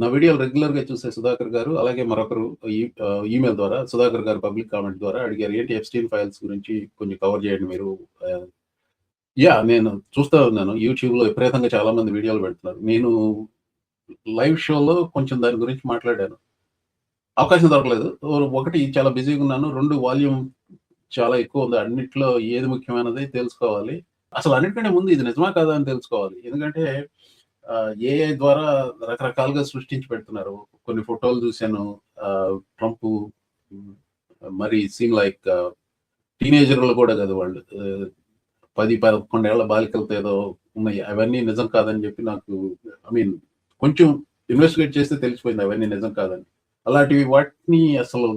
నా వీడియోలు రెగ్యులర్గా చూసే సుధాకర్ గారు అలాగే మరొకరు ఈమెయిల్ ద్వారా సుధాకర్ గారు పబ్లిక్ కామెంట్ ద్వారా అడిగారు ఏంటి ఎఫ్స్టీన్ ఫైల్స్ గురించి కొంచెం కవర్ చేయండి మీరు యా నేను చూస్తూ ఉన్నాను యూట్యూబ్లో విపరీతంగా చాలా మంది వీడియోలు పెడుతున్నారు నేను లైవ్ షోలో కొంచెం దాని గురించి మాట్లాడాను అవకాశం దొరకలేదు ఒకటి చాలా బిజీగా ఉన్నాను రెండు వాల్యూమ్ చాలా ఎక్కువ ఉంది అన్నిట్లో ఏది ముఖ్యమైనది తెలుసుకోవాలి అసలు అన్నిటికంటే ముందు ఇది నిజమా కాదా అని తెలుసుకోవాలి ఎందుకంటే ఏఐ ద్వారా రకరకాలుగా సృష్టించి పెడుతున్నారు కొన్ని ఫోటోలు చూశాను ట్రంప్ మరి సీన్ లైక్ టీనేజర్లు కూడా కదా వాళ్ళు పది పదకొండేళ్ల బాలికలతో ఏదో ఉన్నాయి అవన్నీ నిజం కాదని చెప్పి నాకు ఐ మీన్ కొంచెం ఇన్వెస్టిగేట్ చేస్తే తెలిసిపోయింది అవన్నీ నిజం కాదని అలాంటివి వాటిని అసలు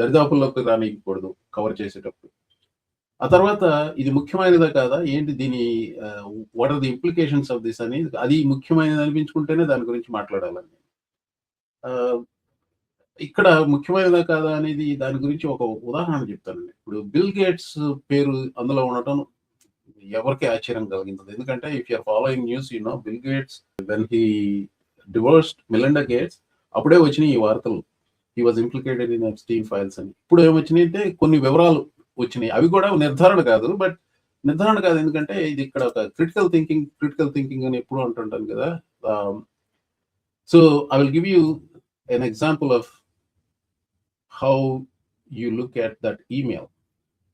దరిదాపుల్లోకి రానియకూడదు కవర్ చేసేటప్పుడు ఆ తర్వాత ఇది ముఖ్యమైనదా కాదా ఏంటి దీని what are the implications of this అని అది ముఖ్యమైనది అనిపించుకుంటేనే దాని గురించి మాట్లాడాలని ఇక్కడ ముఖ్యమైనదా కాదా అనేది దాని గురించి ఒక ఉదాహరణ చెప్తానండి ఇప్పుడు బిల్ గేట్స్ పేరు అందులో ఉండటం ఎవరికి ఆశ్చర్యం కలిగింది ఎందుకంటే if you're following news you know Bill Gates when he divorced Melinda Gates అప్పుడే వచ్చినాయి ఈ వార్తలు he was implicated in Epstein files అని ఇప్పుడు ఏమొచ్చినాయి అంటే కొన్ని వివరాలు వచ్చినాయి అవి కూడా నిర్ధారణ కాదు బట్ నిర్ధారణ కాదు ఎందుకంటే ఇది ఇక్కడ ఒక క్రిటికల్ థింకింగ్ క్రిటికల్ థింకింగ్ అని ఎప్పుడు అంటుంటాను కదా so I will give you an example of how you look at that email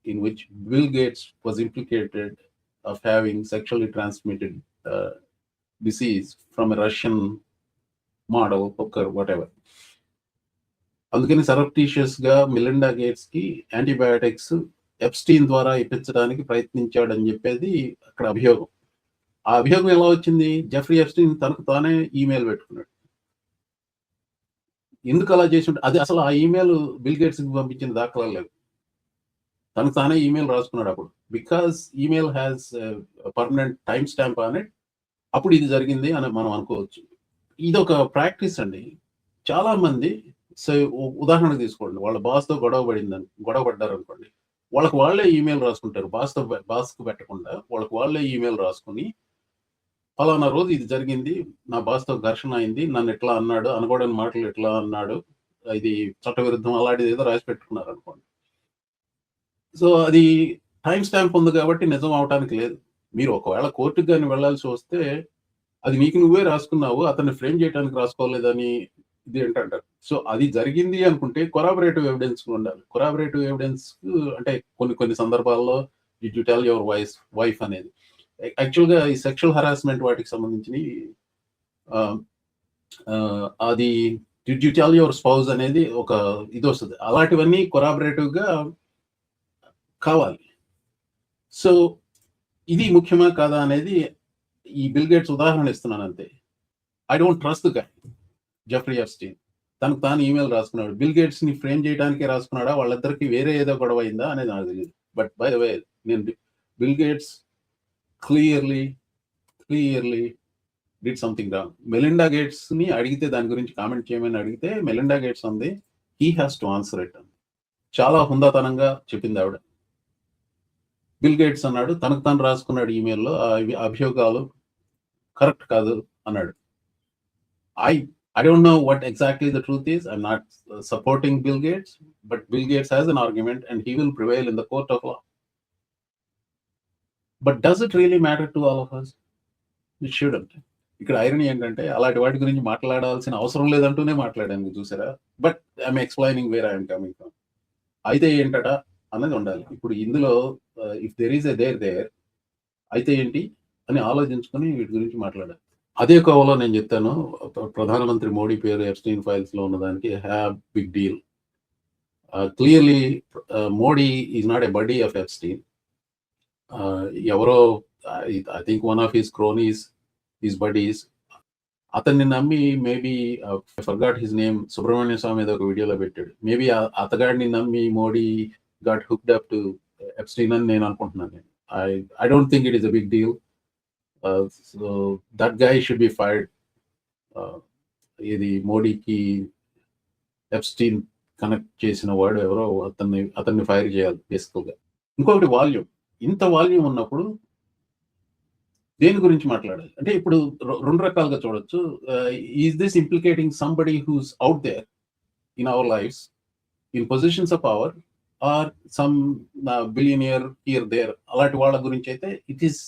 in which Bill Gates was implicated of having sexually transmitted uh, disease from a Russian model, hooker, whatever. అందుకని గా Melinda Gates కి antibiotics Epstein ద్వారా ఇప్పించడానికి ప్రయత్నించాడు అని చెప్పేది అక్కడ అభియోగం ఆ అభియోగం ఎలా వచ్చింది జెఫ్రీ ఎప్స్టీన్ తనకు తానే ఈమెయిల్ పెట్టుకున్నాడు ఎందుకు అలా చేసి అది అసలు ఆ ఇమెయిల్ బిల్ గేట్స్ కి పంపించిన దాఖలా లేవు తనకు తానే ఈమెయిల్ రాసుకున్నాడు అప్పుడు because email has permanent time stamp అనే అప్పుడు ఇది జరిగింది అని మనం అనుకోవచ్చు ఇది ఒక ప్రాక్టీస్ అండి చాలామంది సో ఉదాహరణకు తీసుకోండి వాళ్ళ బాస్తో గొడవ పడిందని గొడవ పడ్డారు అనుకోండి వాళ్ళకి వాళ్ళే ఈమెయిల్ రాసుకుంటారు బాస్తో బాస్కు పెట్టకుండా వాళ్ళకి వాళ్ళే ఈమెయిల్ రాసుకుని ఫలానా రోజు ఇది జరిగింది నా బాస్తో ఘర్షణ అయింది నన్ను ఎట్లా అన్నాడు అనకూడని మాటలు ఎట్లా అన్నాడు ఇది చట్టవిరుద్ధం అలాంటిది ఏదో రాసి పెట్టుకున్నారు అనుకోండి సో అది టైం స్టాంప్ ఉంది కాబట్టి నిజం అవటానికి లేదు మీరు ఒకవేళ కోర్టుకు కానీ వెళ్ళాల్సి వస్తే అది నీకు నువ్వే రాసుకున్నావు అతన్ని ఫ్రేమ్ చేయడానికి రాసుకోలేదని ఇది ఏంటంటారు సో అది జరిగింది అనుకుంటే కొరాబరేటివ్ ఎవిడెన్స్ ఉండాలి కొరాబరేటివ్ ఎవిడెన్స్ అంటే కొన్ని కొన్ని సందర్భాల్లో you tell your wife wife అనేది యాక్చువల్గా ఈ సెక్షువల్ హరాస్మెంట్ వాటికి సంబంధించి అది యూ టెల్ యువర్ స్పౌజ్ అనేది ఒక ఇది వస్తుంది అలాంటివన్నీ కొరాబరేటివ్గా కావాలి సో ఇది ముఖ్యమా కాదా అనేది ఈ బిల్ గేట్స్ ఉదాహరణ ఇస్తున్నాను అంతే I don't trust the guy Jeffrey Epstein తనకు తాను ఈమెయిల్ రాసుకున్నాడు బిల్ గేట్స్ ని ఫ్రేమ్ చేయడానికి రాసుకున్నాడా వాళ్ళిద్దరికి వేరే ఏదో గొడవ అయిందా అనేది నాకు తెలియదు బట్ బై ద వే నేను Bill Gates clearly clearly did something wrong Melinda Gates ని అడిగితే దాని గురించి కామెంట్ చేయమని అడిగితే మెలిండా గేట్స్ అంది he has to answer it అంది చాలా హుందాతనంగా చెప్పింది ఆవిడ బిల్ గేట్స్ అన్నాడు తనకు తాను రాసుకున్నాడు ఈమెయిల్లో అభియోగాలు కరెక్ట్ కాదు అన్నాడు I I don't know what exactly the truth is. I'm not supporting Bill Gates, but Bill Gates has an argument and he will prevail in the court of law. But does it really matter to all of us? It shouldn't. ఇక్కడ irony ఏంటంటే అలాంటి వాటి గురించి మాట్లాడాల్సిన అవసరం లేదంటూనే మాట్లాడాను చూసారా but I'm explaining where I'm coming from అయితే ఏంటట అన్నది ఉండాలి ఇప్పుడు ఇందులో if there is a there there అయితే ఏంటి అని ఆలోచించుకొని వీటి గురించి మాట్లాడాలి అదే కోవలో నేను చెప్తాను ప్రధానమంత్రి మోడీ పేరు ఎఫ్స్టీన్ ఫైల్స్ లో ఉన్నదానికి have big deal clearly Modi is not a buddy of Epstein ఎవరో I think one of his cronies his buddies అతన్ని నమ్మి maybe forgot his name Subramanya Swamy ఏదో ఒక వీడియోలో పెట్టాడు మేబీ అతగాడిని నమ్మి Modi got hooked up to Epstein అని నేను అనుకుంటున్నాను నేను I I don't think it is a big deal so that guy should be fired ఇది మోడీకి ఎఫ్స్టీన్ కనెక్ట్ చేసిన వాడు ఎవరో అతన్ని అతన్ని ఫైర్ చేయాలి బేసికల్గా ఇంకొకటి వాల్యూమ్ ఇంత వాల్యూమ్ ఉన్నప్పుడు దేని గురించి మాట్లాడాలి అంటే ఇప్పుడు రెండు రకాలుగా చూడొచ్చు is this implicating somebody who's out there in our lives in positions of power or some billionaire here there అలాంటి వాళ్ళ గురించి అయితే it is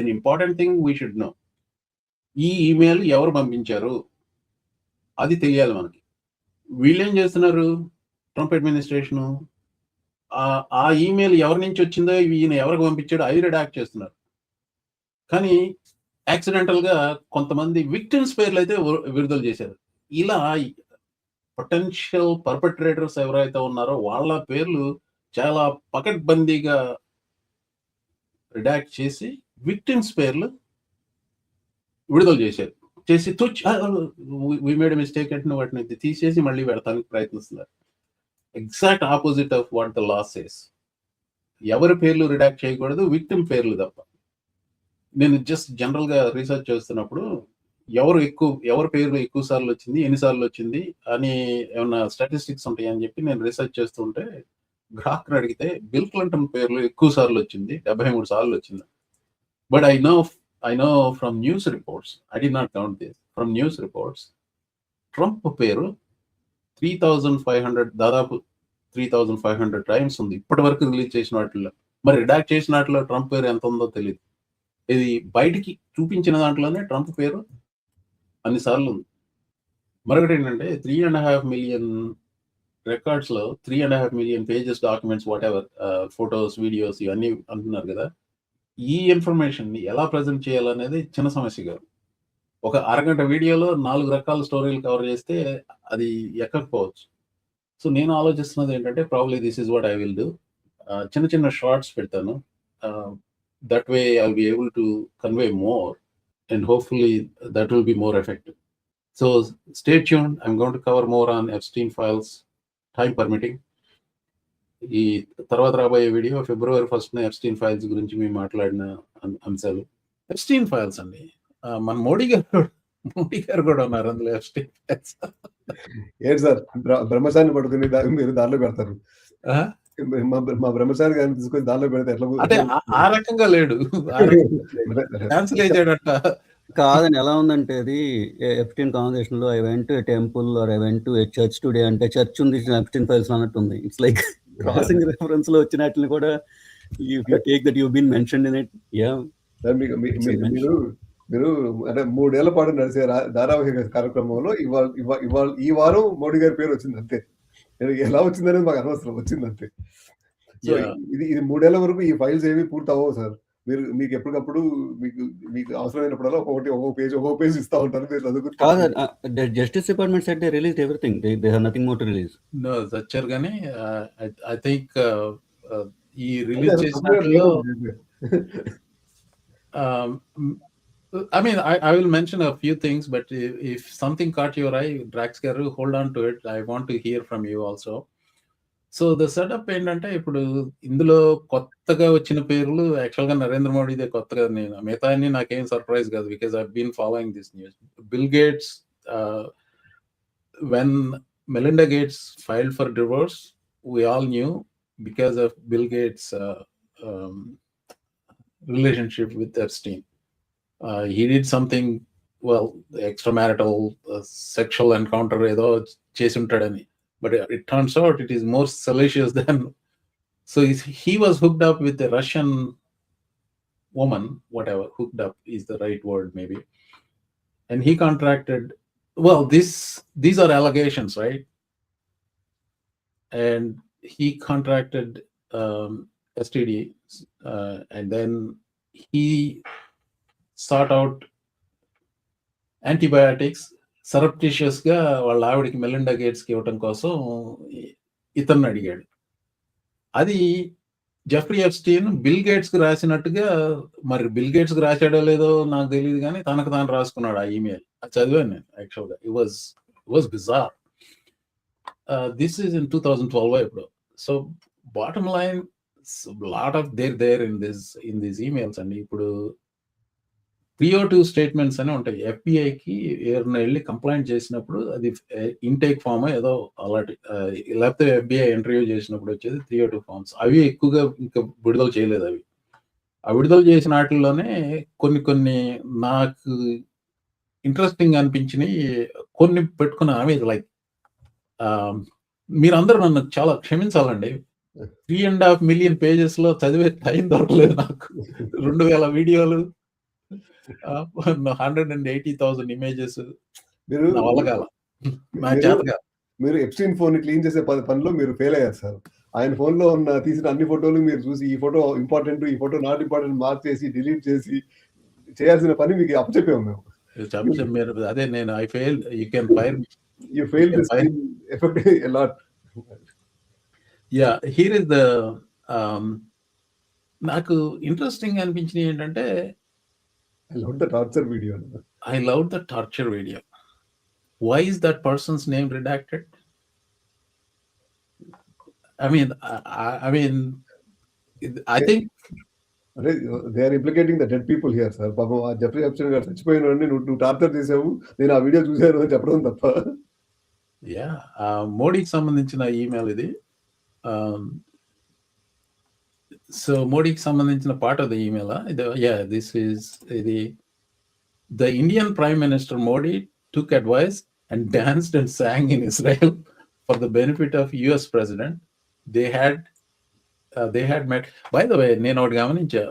an important thing we should know ఈ ఈమెయిల్ ఎవరు పంపించారు అది తెలియాలి మనకి వీళ్ళేం చేస్తున్నారు ట్రంప్ అడ్మినిస్ట్రేషను ఆ ఈమెయిల్ ఎవరి నుంచి వచ్చిందో ఈయన ఎవరికి పంపించాడో అవి రిడాక్ట్ చేస్తున్నారు కానీ యాక్సిడెంటల్గా కొంతమంది విక్టిమ్స్ పేర్లు అయితే విడుదల చేశారు ఇలా పొటెన్షియల్ పర్పట్రేటర్స్ ఎవరైతే ఉన్నారో వాళ్ళ పేర్లు చాలా పకడ్బందీగా రిడాక్ట్ చేసి విక్టిమ్స్ పేర్లు విడుదల చేశారు చేసి తుచ్ వి మేడ్ మిస్టేక్ అంటే వాటిని తీసేసి మళ్ళీ పెడతానికి ప్రయత్నిస్తున్నారు exact opposite of what the laws says ఎవరి పేర్లు రిడాక్ట్ చేయకూడదు విక్టిమ్ పేర్లు తప్ప నేను జస్ట్ జనరల్గా రీసెర్చ్ చేస్తున్నప్పుడు ఎవరు ఎక్కువ ఎవరి పేర్లు ఎక్కువ సార్లు వచ్చింది ఎన్నిసార్లు వచ్చింది అని ఏమైనా స్టాటిస్టిక్స్ ఉంటాయని చెప్పి నేను రీసెర్చ్ చేస్తుంటే గ్రాహకుని అడిగితే బిల్ క్లింటన్ పేర్లు ఎక్కువ సార్లు వచ్చింది డెబ్బై మూడు సార్లు వచ్చింది But I know, I know from news reports, I did not count this, from news reports, Trump పేరు త్రీ థౌజండ్ ఫైవ్ హండ్రెడ్ దాదాపు three thousand five hundred times ఉంది ఇప్పటి రిలీజ్ చేసిన మరి రిడాక్ట్ చేసిన వాటిలో ట్రంప్ పేరు ఎంత ఉందో తెలియదు ఇది బయటికి చూపించిన దాంట్లోనే ట్రంప్ పేరు అన్నిసార్లు ఉంది మరొకటి ఏంటంటే three and half million రికార్డ్స్లో three and half million pages documents whatever photos videos ఇవన్నీ అంటున్నారు కదా ఈ ఇన్ఫర్మేషన్ని ఎలా ప్రజెంట్ చేయాలనేది చిన్న సమస్య కాదు ఒక అరగంట వీడియోలో నాలుగు రకాల స్టోరీలు కవర్ చేస్తే అది ఎక్కకపోవచ్చు సో నేను ఆలోచిస్తున్నది ఏంటంటే probably this is what I will do చిన్న చిన్న షార్ట్స్ పెడతాను that way I be able to convey more and hopefully that will be more effective so stay tune I'm going to cover more on Epstein files time permitting ఈ తర్వాత రాబోయే video February first Epstein files గురించి మేము మాట్లాడిన అంశాలు Epstein files అండి మన మోడీ గారు మోడీ గారు కూడా ఉన్నారు అందులో ఎఫ్స్టీన్ ఫైల్స్ ఏంటి సార్ బ్రహ్మశాని పడుకుని మీరు దారిలో పెడతారు మా బ్రహ్మచారి గారిని తీసుకొని దానిలో పెడితే ఎట్లా అంటే ఆ రకంగా లేడు క్యాన్సిల్ అయ్యాడట కాదని ఎలా ఉందంటే అది ఎఫ్టీన్ కాన్వర్సేషన్ లో I went temple or I went church today అంటే చర్చ్ ఉంది ఎఫ్టీన్ ఫైల్స్ అన్నట్టు ఉంది ఇట్స్ లైక్ క్రాసింగ్ రెఫరెన్స్ లో వచ్చినట్లు కూడా take that you been mention in it yeah మీరు మీరు అంటే మూడేళ్ల పాటు నడిచే ధారావాహిక కార్యక్రమంలో ఇవాళ ఇవాళ ఈ వారం మోడీ గారి పేరు వచ్చింది అంతే ఎలా వచ్చిందనేది మాకు అనవసరం వచ్చింది అంతే ఇది ఇది మూడేళ్ల వరకు ఈ ఫైల్స్ ఏవి పూర్తి అవ్వవు సార్ మీరు మీకు ఎప్పటికప్పుడు మీకు మీకు అవసరమైనప్పుడల్లా ఒక్కొక్కటి ఒక్కొక్క పేజ్ ఒక్కొక్క పేజ్ ఇస్తా ఉంటారు మీరు చదువుకుంటారు justice department set they release everything they they nothing more to release no వచ్చారు కానీ ఐ థింక్ ఈ release చేసినట్లో I mean I I will mention a few things but if something caught your eye డ్రాక్స్ గారు hold on to it I want to hear from you also so the setup ఏంటంటే ఇప్పుడు ఇందులో కొత్తగా వచ్చిన పేర్లు యాక్చువల్గా నరేంద్ర మోడీదే కొత్తగా నేను మిగతా అన్ని నాకేం సర్ప్రైజ్ కాదు because I been following this news Bill Gates when Melinda Gates filed for divorce we all knew because of Bill Gates relationship with Epstein he did something well extra marital sexual encounter ఏదో చేసి ఉంటాడని but it turns out it is more salacious than so he was hooked up with the russian woman whatever hooked up is the right word maybe and he contracted well this these are allegations right and he contracted um, std uh, and then he sought out antibiotics గా వాళ్ళ ఆవిడకి Melinda గేట్స్కి ఇవ్వటం కోసం ఇతన్ని అడిగాడు అది Jeffrey Epstein Bill గేట్స్కి రాసినట్టుగా మరి బిల్ గేట్స్కి రాశాడో లేదో నాకు తెలియదు కానీ తనకు తాను రాసుకున్నాడు ఆ ఈమెయిల్ అది చదివాను నేను యాక్చువల్గా it was was bizarre this is in two thousand twelve ఇప్పుడు so bottom line lot of there there in this in this emails అండి ఇప్పుడు త్రీఓ టూ స్టేట్మెంట్స్ అనే ఉంటాయి ఎఫ్బిఐకి ఎవరిని వెళ్ళి కంప్లైంట్ చేసినప్పుడు అది ఇంటేక్ ఫామ్ ఏదో అలాంటి లేకపోతే ఎఫ్బిఐ ఇంటర్వ్యూ చేసినప్పుడు వచ్చేది త్రీఓ టూ ఫామ్స్ అవి ఎక్కువగా ఇంకా విడుదల చేయలేదు అవి ఆ విడుదల చేసిన వాటిల్లోనే కొన్ని కొన్ని నాకు ఇంట్రెస్టింగ్ అనిపించినవి కొన్ని పెట్టుకున్నాను అవి లైక్ మీరందరూ నన్ను చాలా క్షమించాలండి three and half million pages లో చదివే టైం దొరకలేదు నాకు రెండు వేల వీడియోలు hundred and eighty thousand images మీరు మీరు ఎప్స్టీన్ ఫోన్ క్లీన్ చేసే పనిలో మీరు ఫెయిల్ అయ్యారు సార్ ఆయన ఫోన్ లో ఉన్న తీసిన అన్ని ఫోటోలు మీరు చూసి ఈ ఫోటో ఇంపార్టెంట్ ఈ ఫోటో నాట్ ఇంపార్టెంట్ మార్క్ చేసి డిలీట్ చేసి చేయాల్సిన పని మీకు అప్పచెప్పాము మేము మీరు అదే నేను I fail you can fire you fail effect yeah here is the నాకు ఇంట్రెస్టింగ్ అనిపించింది ఏంటంటే I love the torture video. I love the torture video. Why is that person's name redacted? I mean, I, I mean, I అరే they are implicating the dead people here sir పాపం ఆ Jeffrey option గారు చచ్చిపోయిన నువ్వు నువ్వు torture చేసావు నేను ఆ వీడియో చూశాను అని చెప్పడం తప్ప యా మోడీకి సంబంధించిన ఈమెయిల్ ఇది um, సో మోడీకి సంబంధించిన పార్ట్ అది ఈమెయిల్ యా దిస్ ఈస్ ఇది the Indian prime minister Modi took advice and danced and sang in Israel for the benefit of US president they had they had met by the way నేను ఒకటి గమనించా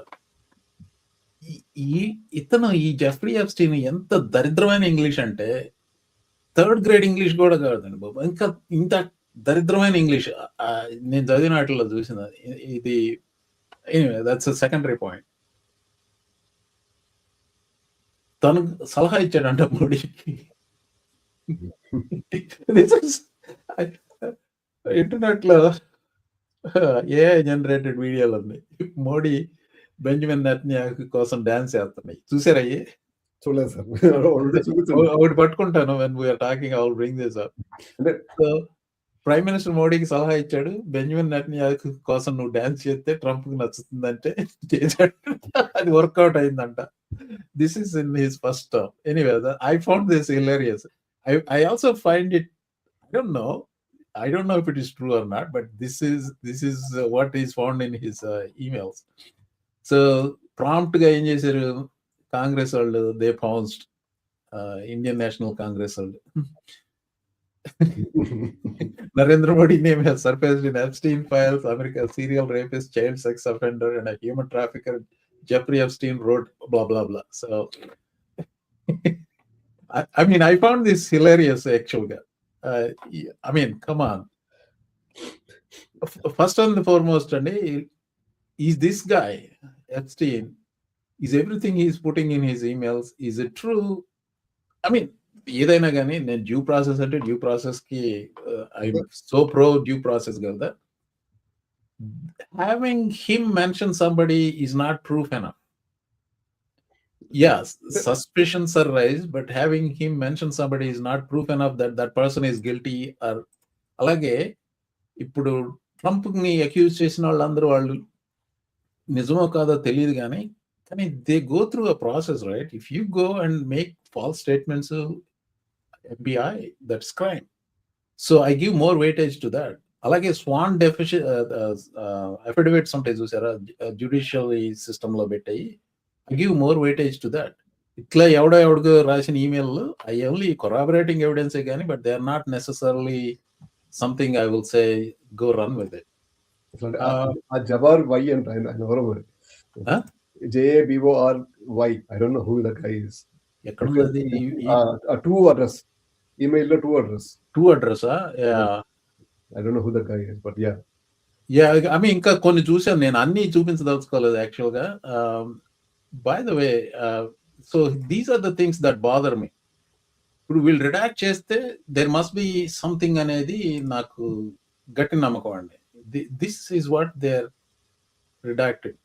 ఈ ఇతను ఈ Jeffrey Epstein ఎంత దరిద్రమైన English అంటే third grade English కూడా కాదండి బాబు ఇంకా ఇంత దరిద్రమైన ఇంగ్లీష్ నేను చదివిన వాటిలో చూసిన ఇది ఎనీవే దట్స్ సెకండరీ పాయింట్ తను సలహా ఇచ్చాడంట మోడీకి లో ఏఐ జనరేటెడ్ వీడియోలు ఉన్నాయి మోడీ బెంజమిన్ నెత్న్యాక్ కోసం డాన్స్ చేస్తున్నాయి చూసారా చూడలేదు సార్ ఒకటి పట్టుకుంటాను when we're talking out bring this prime minister మోడీకి సలహా ఇచ్చాడు బెంజమిన్ నెట్నియాకు కోసం నువ్వు డాన్స్ చేస్తే ట్రంప్ కి నచ్చుతుందంటే చేశాడు అది వర్క్అవుట్ అయిందంట this is in his first term anyway I found this hilarious I I also find it I don't know I don't know if it is true or not but this is this is what is found in his emails so prompt గా ఏం చేశారు కాంగ్రెస్ వాళ్ళు they pounced Indian National Congress వాళ్ళు Narendra Modi name has surfaced in Epstein files, America serial rapist, child sex offender, and a human trafficker. Jeffrey Epstein wrote blah blah blah. So, I, I, mean, I found this hilarious actually. Uh, I mean, come on. First and foremost, and is this guy Epstein? Is everything he's putting in his emails is it true? I mean, ఏదైనా కానీ నేను due process అంటే due process కి I so pro due process కదా having him mention somebody is not proof enough yes suspicions are raised but having him mention somebody is not proof enough that that person is guilty or అలాగే ఇప్పుడు Trump ని accuse చేసిన వాళ్ళందరూ వాళ్ళు నిజమో కాదో తెలియదు కానీ కానీ they go through a process right if you go and make false statements FBI, that's crime. So I give more weightage to that. అలాగే స్వాన్ డెఫిషి అఫిడవిట్ ఉంటాయి చూసారా జ్యుడిషియల్ సిస్టంలో పెట్టాయి I give more weightage to that ఇట్లా ఎవడో ఎవడికో రాసిన email I only corroborating ఎవిడెన్సే కానీ but they are not necessarily something I will say go run with it ఆ జబార్ వై అంట ఆయన ఎవరో మరి JABOR Y I don't know who that guy is ఎక్కడ to address email or to address To address, huh? Yeah I ఇంకా కొన్ని చూశాను నేను అన్ని చూపించదలుచుకోలేదు గా by the way so these are the things that bother me ఇప్పుడు వీళ్ళు రిడాక్ట్ చేస్తే దెర్ మస్ట్ బి సంథింగ్ అనేది నాకు గట్టి నమ్మకం అండి this is what they are redacted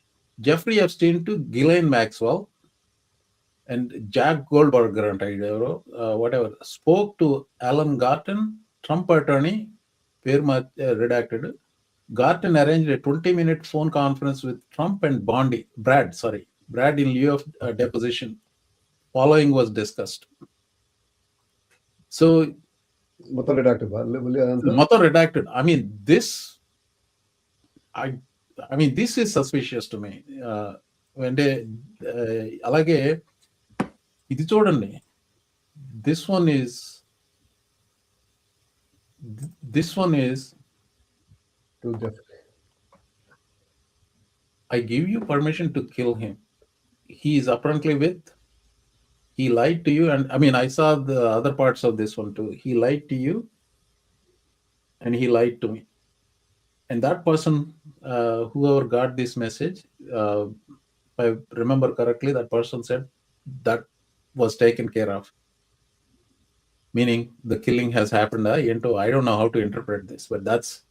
Jeffrey Epstein to Ghislaine మ్యాక్స్వాల్ and Jack గోల్డ్బర్గర్ అంట ఈడు ఎవరో whatever spoke to Alan Garten Trump attorney పేరు redacted Garten arranged a 20 minute phone conference with Trump and Bondi, Brad, sorry, Brad in lieu of uh, deposition. Following was discussed. So, మొత్తం రిడాక్టివ్ Mato redacted. I mean, this, I, I mean, this is suspicious to me. Uh, అంటే ఆహ్, అలాగే ఇది చూడండి. This one is this one is to just I give you permission to kill him. He is apparently with. He lied to you, and I mean, I saw the other parts of this one too. He lied to you, and he lied to me. And that person, uh, whoever got this message, uh, if I remember correctly, that person said that was taken care of. Meaning the killing has happened. I don't know how to interpret this, but that's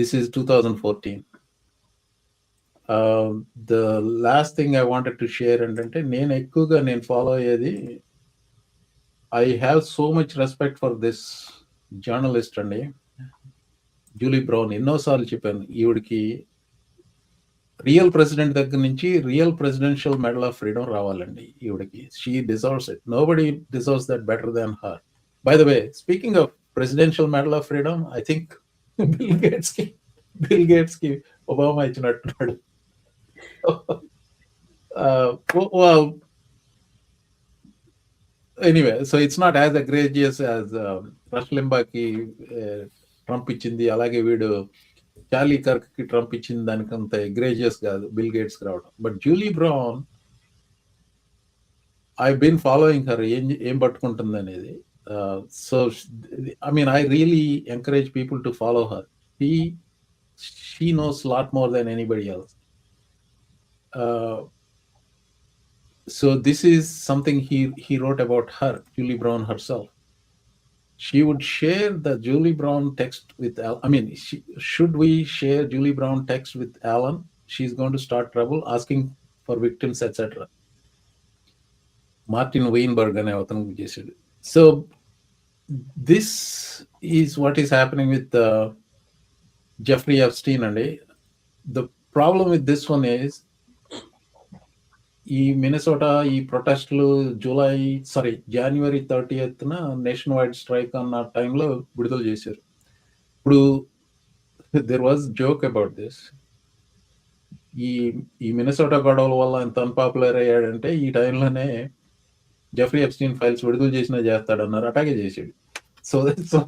this is 2014. The last thing I wanted to share ఏంటంటే నేను ఎక్కువగా నేను follow అయ్యేది I have so much respect for this journalist అండి Julie Brown ఎన్నోసార్లు చెప్పాను ఈవిడికి real president దగ్గర నుంచి real presidential medal of freedom రావాలండి ఈవిడకి she deserves it nobody deserves that better than her by the way speaking of presidential medal of freedom I think Bill Gates కి Bill Gates కి Obama ఇచ్చినట్టున్నాడు anyway so it's not as egregious as Rush లింబాకి Trump ఇచ్చింది అలాగే వీడు Charlie కర్క్కి Trump ఇచ్చిన దానికి అంత ఎగ్రేజియస్ కాదు Bill గేట్స్కి రావడం but Julie Brown I been following her ఏం ఏం పట్టుకుంటుంది అనేది so I mean I really encourage people to follow her he she knows lot more than anybody else so this is something he he wrote about her julie brown herself she would share the julie brown text with Al- i mean she, should we share julie brown text with alan she's going to start trouble asking for victims etc martin weinberg అనే అతను చేశాడు so this is what is happening with uh, jeffrey epstein and the problem with this one is ఈ Minnesota ఈ ప్రొటెస్ట్లు July sorry జనవరి thirty ఎత్తున nationwide strike అన్న టైంలో విడుదల చేశారు ఇప్పుడు there was joke about this ఈ ఈ మినసోటా గొడవల వల్ల ఎంత అన్పాపులర్ అయ్యాడంటే ఈ టైంలోనే జెఫ్రీ ఎప్స్టీన్ ఫైల్స్ విడుదల చేసిన చేస్తాడన్నారు అటాకే చేసాడు so so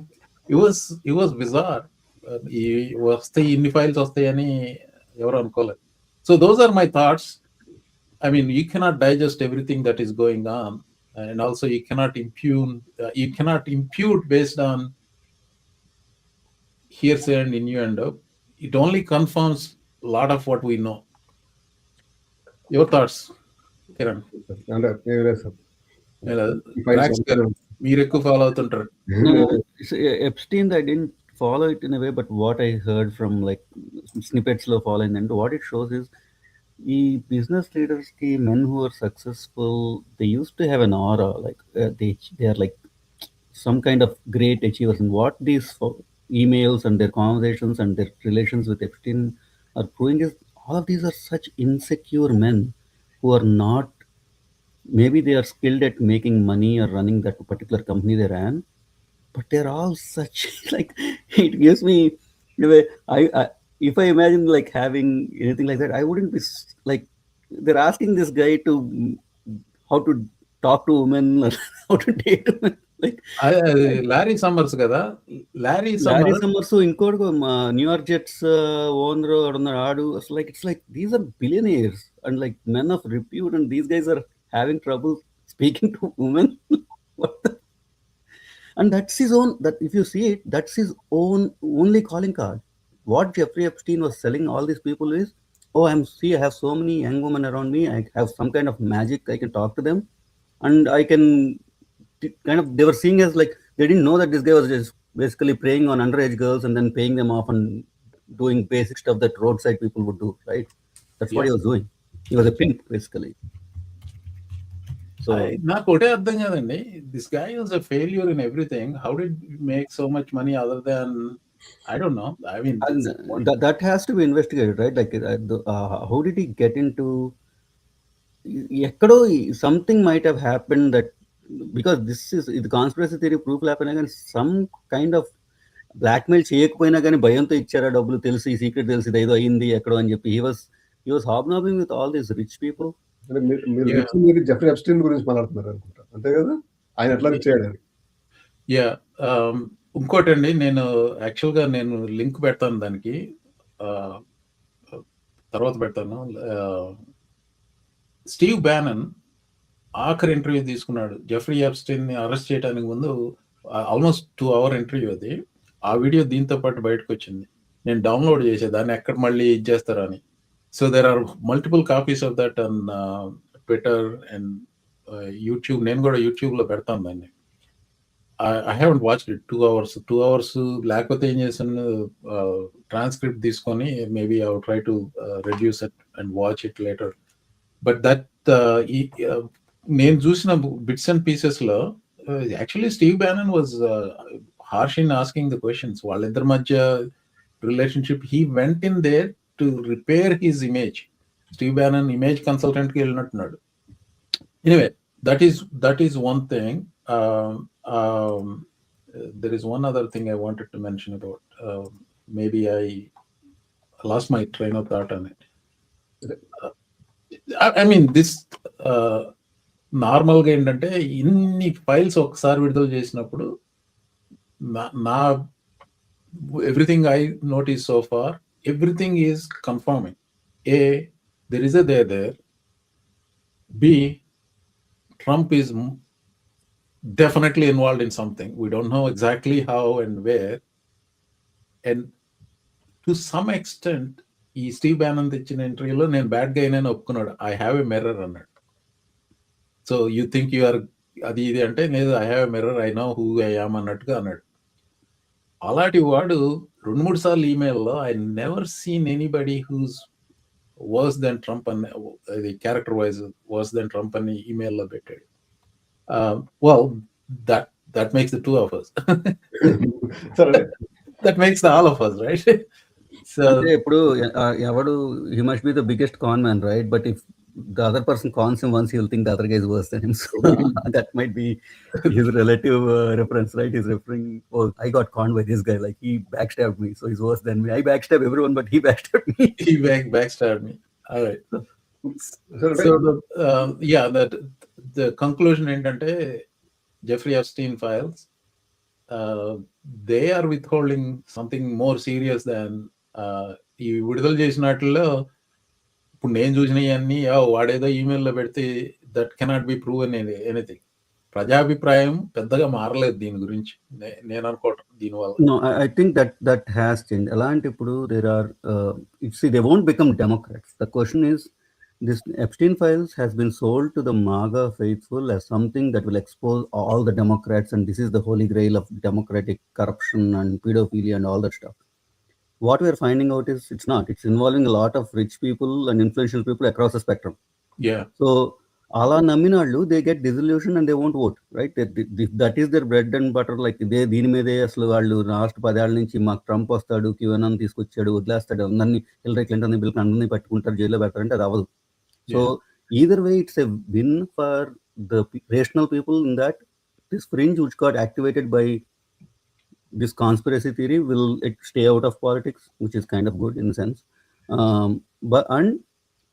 it was it was bizarre ఈ వస్తాయి ఇన్ని ఫైల్స్ వస్తాయని ఎవరు అనుకోలేదు so those are my thoughts I mean, you cannot digest everything that is going on, and also you cannot impugn, uh, you cannot impute based on hearsay and innuendo. It only confirms a lot of what we know. Your thoughts, Kiran? అంటే ఏం లేదు sir Yeah, ఈ files Max గారు, మీరు ఎక్కువ follow అవుతుంటారు No, no, no. So, uh, Epstein, I didn't follow it in a way, but what I heard from like snippets of Business leaders, the men who are successful, they used to have an aura, like uh, they are like some kind of great achievers. And what these emails and their conversations and their relations with Epstein are proving is all of these are such insecure men who are not, maybe they are skilled at making money or running that particular company they ran, but they're all such like it gives me, I if i imagine like having anything like that i wouldn't be s- like they're asking this guy to mm, how to talk to women or how to date women like Larry Summers కదా lorry Larry summer Summers ఇంకోటి New York Jets owner ఉన్నాడు ఆడు అసలు like it's like these are billionaires and like men of repute and these guys are having trouble speaking to women and that's his own that if you see it that's his own only calling card what jeffrey epstein was selling all these people is oh i'm see i have so many young women around me i have some kind of magic i can talk to them and i can t- kind of they were seeing as like they didn't know that this guy was just basically preying on underage girls and then paying them off and doing basic stuff that roadside people would do right that's what he was doing he was a pimp basically so I- నాకు ఒకటే అర్థం కాదండి this guy was a failure in everything how he make so much money other than I don't know. I mean, that, that has to be investigated, right? Like, uh, uh how did he get into? ఎక్కడో something might have happen that because this is ఇది conspiracy theory proof లేకపోయినా కానీ some kind of blackmail చేయకపోయినా కానీ భయంతో ఇచ్చారా డబ్బులు తెలిసి సీక్రెట్ తెలిసి ఇదేదో అయింది ఎక్కడో అని చెప్పి he was he was hobnobbing with all these rich people మీరు జఫ్రీ అప్స్టీన్ గురించి మాట్లాడుతున్నారు అనుకుంటా అంతే కదా ఆయన ఎట్లా చేయడానికి యా ఇంకోటండి నేను యాక్చువల్గా నేను లింక్ పెడతాను దానికి తర్వాత పెడతాను స్టీవ్ బ్యానన్ ఆఖరి ఇంటర్వ్యూ తీసుకున్నాడు జెఫ్రీ ని అరెస్ట్ చేయడానికి ముందు ఆల్మోస్ట్ టూ అవర్ ఇంటర్వ్యూ అది ఆ వీడియో దీంతో పాటు బయటకు వచ్చింది నేను డౌన్లోడ్ చేసే దాన్ని ఎక్కడ మళ్ళీ ఇది చేస్తారని so there are multiple copies of that on Twitter and YouTube నేను కూడా యూట్యూబ్లో పెడతాను దాన్ని I haven't watch it two hours two hours లేకపోతే ఏం చేశాను ట్రాన్స్క్రిప్ట్ తీసుకొని maybe I try to reduce it and watch it later but that నేను చూసిన bits and పీసెస్లో actually Steve Bannon was harsh in asking the questions వాళ్ళిద్దరి మధ్య relationship he went in there to repair his image Steve Bannon image కన్సల్టెంట్కి వెళ్ళినట్టున్నాడు anyway that is that is one thing Um, there is one other thing I wanted to mention about. Um, maybe I lost my train of thought on it. Uh, I, I mean, this mean this నార్మల్గా ఏంటంటే ఇన్ని files files of చేసినప్పుడు నా everything I noticed so far, everything is confirming. A, there is a there there. B, Trump is definitely involved in something. We don't know exactly how and where. And to some extent, ఈ Steve Bannon తెచ్చిన ఇంటర్వ్యూలో నేను bad గా అయినా ఒప్పుకున్నాడు I have a mirror అన్నాడు so you think you are అది ఇది అంటే లేదు I have a mirror I know who I am అన్నట్టుగా అన్నాడు అలాంటి వాడు రెండు మూడు సార్లు ఈమెయిల్లో I never seen anybody whose worse than Trump అని అది character wise worse than Trump అని ఈమెయిల్లో పెట్టాడు uh, well, that that makes the two of us. that makes the all of us, right? so uh, he must be the biggest con man, right? But if the other person cons him once, he'll think the other guy is worse than him. So that might be his relative uh, reference, right? He's referring, oh, I got conned by this guy. Like he backstabbed me, so he's worse than me. I backstab everyone, but he backstabbed me. he back backstabbed me. All right. So, so the, um, yeah, that the conclusion ఏంటంటే Jeffrey Epstein files they are withholding something more serious than ఈ విడుదల చేసినట్లో ఇప్పుడు నేను చూసినవన్నీ వాడేదో ఈమెయిల్లో పెడితే దట్ కెనాట్ బి ప్రూవ్ అని ఎనీథింగ్ ప్రజాభిప్రాయం పెద్దగా మారలేదు దీని గురించి నేను అనుకోవటం దీనివల్ల I think that that has change అలాంటి ఇప్పుడు there are it's they won't become Democrats the question is Democrats. The question is, this Epstein files has been sold to the MAGA faithful as something that will expose all the Democrats, and this is the holy grail of democratic corruption and pedophilia and all that stuff. What we are finding out is it's not. It's involving a lot of rich people and influential people across the spectrum. Yeah so అలా నమ్మిన వాళ్ళు they get disillusion and they won't vote right that is their bread and butter like ఇదే దీని మీదే అసలు వాళ్ళు last పదేళ్ల నుంచి మాకు ట్రంప్ వస్తాడు క్యూఎన్ తీసుకొచ్చాడు వదిలేస్తాడు అందరినీ హిల్లరీ క్లింటన్ బిల్ అందరినీ పట్టుకుంటారు జైల్లో పెడతారంటే అది అవ్వదు So yeah. either way, it's a win for the rational people in that this fringe which got activated by this conspiracy theory will stay out of politics, which is kind of good in a sense. Um, but and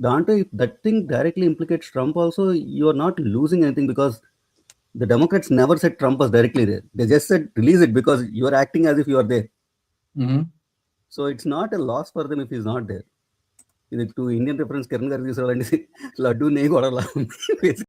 Dante, if that thing directly implicates Trump, also you are not losing anything because the Democrats never said Trump was directly there. They just said release it because you are acting as if you are there. Mm-hmm. So it's not a loss for them if he's not there. ఇది too Indian reference Kiran గారికి తీసుకోవాలండి లడ్డు నెయ్యి కూడా